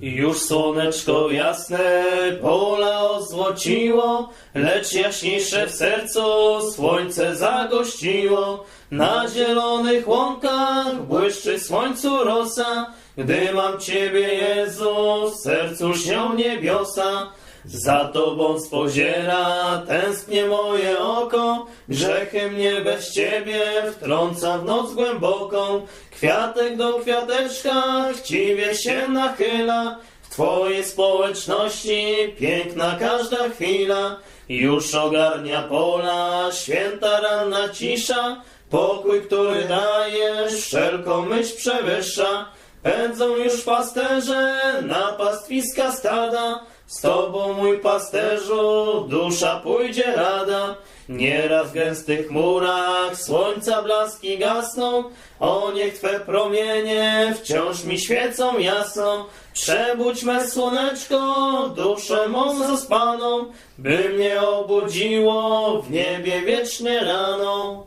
Już słoneczko jasne pola ozłociło, lecz jaśniejsze w sercu słońce zagościło. Na zielonych łąkach błyszczy słońcu rosa, gdy mam Ciebie, Jezu, w sercu śnią niebiosa. Za Tobą spoziera, tęsknie moje oko, grzechy mnie bez Ciebie wtrąca w noc głęboką. Kwiatek do kwiateczka chciwie się nachyla, w Twojej społeczności piękna każda chwila. Już ogarnia pola, święta ranna cisza, pokój, który dajesz, wszelką myśl przewyższa. Pędzą już pasterze na pastwiska stada, z Tobą, mój pasterzu, dusza pójdzie rada. Nieraz w gęstych chmurach słońca blaski gasną, o niech Twe promienie wciąż mi świecą jasno. Przebudź me słoneczko, duszę mą zaspaną, by mnie obudziło w niebie wiecznie rano.